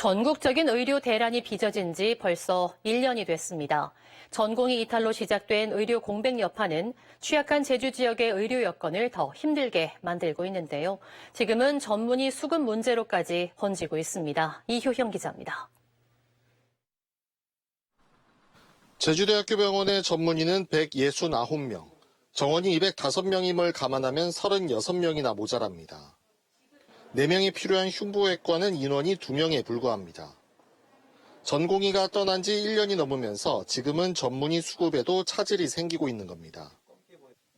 전국적인 의료 대란이 빚어진 지 벌써 1년이 됐습니다. 전공의 이탈로 시작된 의료 공백 여파는 취약한 제주 지역의 의료 여건을 더 힘들게 만들고 있는데요. 지금은 전문의 수급 문제로까지 번지고 있습니다. 이효형 기자입니다. 제주대학교 병원의 전문의는 169명, 정원이 205명임을 감안하면 36명이나 모자랍니다. 4명이 필요한 흉부외과는 인원이 2명에 불과합니다. 전공의가 떠난 지 1년이 넘으면서 지금은 전문의 수급에도 차질이 생기고 있는 겁니다.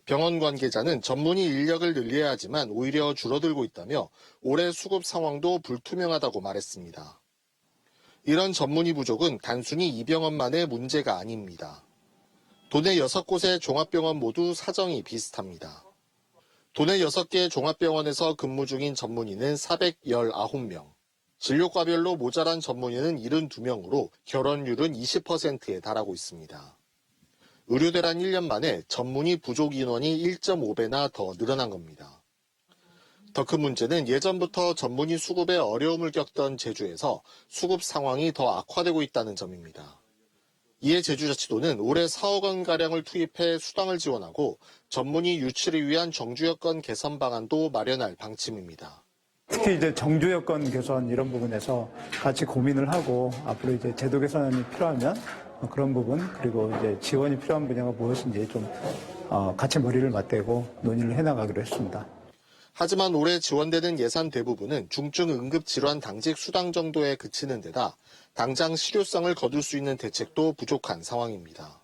병원 관계자는 전문의 인력을 늘려야 하지만 오히려 줄어들고 있다며 올해 수급 상황도 불투명하다고 말했습니다. 이런 전문의 부족은 단순히 이 병원만의 문제가 아닙니다. 도내 6곳의 종합병원 모두 사정이 비슷합니다. 도내 6개 종합병원에서 근무 중인 전문의는 419명, 진료과별로 모자란 전문의는 72명으로 결혼율은 20%에 달하고 있습니다. 의료대란 1년 만에 전문의 부족 인원이 1.5배나 더 늘어난 겁니다. 더 큰 문제는 예전부터 전문의 수급에 어려움을 겪던 제주에서 수급 상황이 더 악화되고 있다는 점입니다. 이에 제주자치도는 올해 4억 원가량을 투입해 수당을 지원하고 전문의 유치를 위한 정주 여건 개선 방안도 마련할 방침입니다. 특히 이제 정주 여건 개선 이런 부분에서 같이 고민을 하고 앞으로 이제 제도 개선이 필요하면 그런 부분 그리고 이제 지원이 필요한 분야가 무엇인지 좀 어, 같이 머리를 맞대고 논의를 해나가기로 했습니다. 하지만 올해 지원되는 예산 대부분은 중증 응급 질환 당직 수당 정도에 그치는 데다 당장 실효성을 거둘 수 있는 대책도 부족한 상황입니다.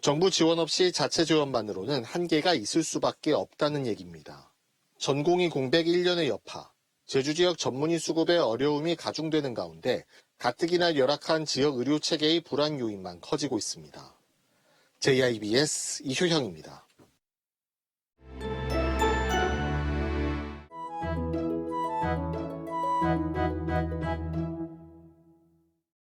정부 지원 없이 자체 지원만으로는 한계가 있을 수밖에 없다는 얘기입니다. 전공의 공백 1년의 여파, 제주 지역 전문의 수급에 어려움이 가중되는 가운데 가뜩이나 열악한 지역 의료 체계의 불안 요인만 커지고 있습니다. JIBS 이효형입니다. Thank you.